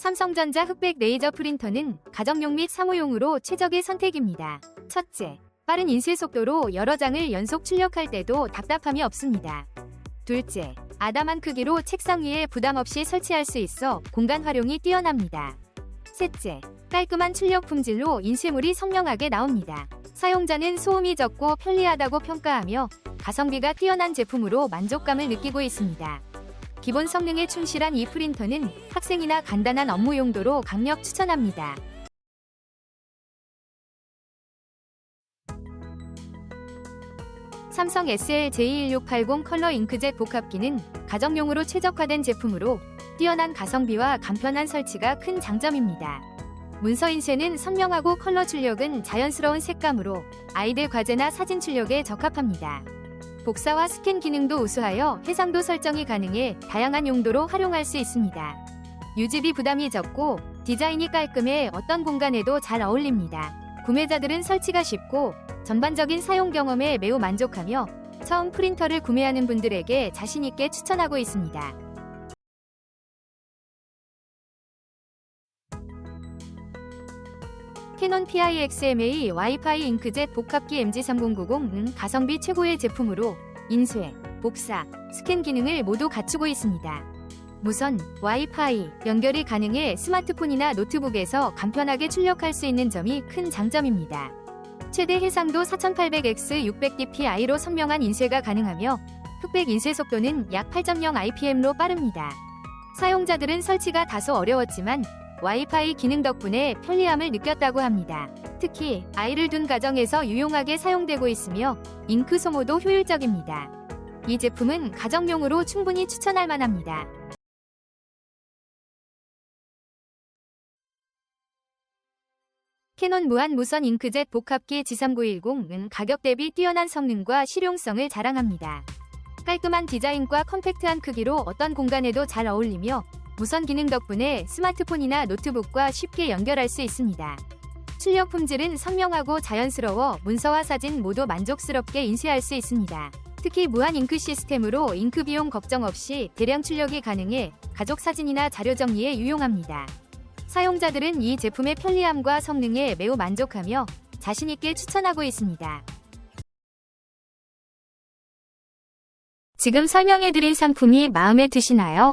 삼성전자 흑백 레이저 프린터는 가정용 및 사무용으로 최적의 선택입니다. 첫째, 빠른 인쇄 속도로 여러 장을 연속 출력할 때도 답답함이 없습니다. 둘째, 아담한 크기로 책상 위에 부담 없이 설치할 수 있어 공간 활용이 뛰어납니다. 셋째, 깔끔한 출력 품질로 인쇄물이 선명하게 나옵니다. 사용자는 소음이 적고 편리하다고 평가하며 가성비가 뛰어난 제품으로 만족감을 느끼고 있습니다. 기본 성능에 충실한 이 프린터는 학생이나 간단한 업무 용도로 강력 추천합니다. 삼성 SL J1680 컬러 잉크젯 복합기는 가정용으로 최적화된 제품으로 뛰어난 가성비와 간편한 설치가 큰 장점입니다. 문서 인쇄는 선명하고 컬러 출력은 자연스러운 색감으로 아이들 과제나 사진 출력에 적합합니다. 복사와 스캔 기능도 우수하여 해상도 설정이 가능해 다양한 용도로 활용할 수 있습니다. 유지비 부담이 적고 디자인이 깔끔해 어떤 공간에도 잘 어울립니다. 구매자들은 설치가 쉽고 전반적인 사용 경험에 매우 만족하며 처음 프린터를 구매하는 분들에게 자신있게 추천하고 있습니다. 캐논 PIXMA 와이파이 잉크젯 복합기 MG3090은 가성비 최고의 제품으로 인쇄, 복사, 스캔 기능을 모두 갖추고 있습니다. 무선, 와이파이 연결이 가능해 스마트폰이나 노트북에서 간편하게 출력할 수 있는 점이 큰 장점입니다. 최대 해상도 4800X 600dpi로 선명한 인쇄가 가능하며 흑백 인쇄 속도는 약 8.0 IPM로 빠릅니다. 사용자들은 설치가 다소 어려웠지만 와이파이 기능 덕분에 편리함을 느꼈다고 합니다. 특히 아이를 둔 가정에서 유용하게 사용되고 있으며 잉크 소모도 효율적입니다. 이 제품은 가정용으로 충분히 추천할 만합니다. 캐논 무한 무선 잉크젯 복합기 G3910은 가격 대비 뛰어난 성능과 실용성을 자랑합니다. 깔끔한 디자인과 컴팩트한 크기로 어떤 공간에도 잘 어울리며 무선 기능 덕분에 스마트폰이나 노트북과 쉽게 연결할 수 있습니다. 출력 품질은 선명하고 자연스러워 문서와 사진 모두 만족스럽게 인쇄할 수 있습니다. 특히 무한 잉크 시스템으로 잉크 비용 걱정 없이 대량 출력이 가능해 가족 사진이나 자료 정리에 유용합니다. 사용자들은 이 제품의 편리함과 성능에 매우 만족하며 자신있게 추천하고 있습니다. 지금 설명해드린 상품이 마음에 드시나요?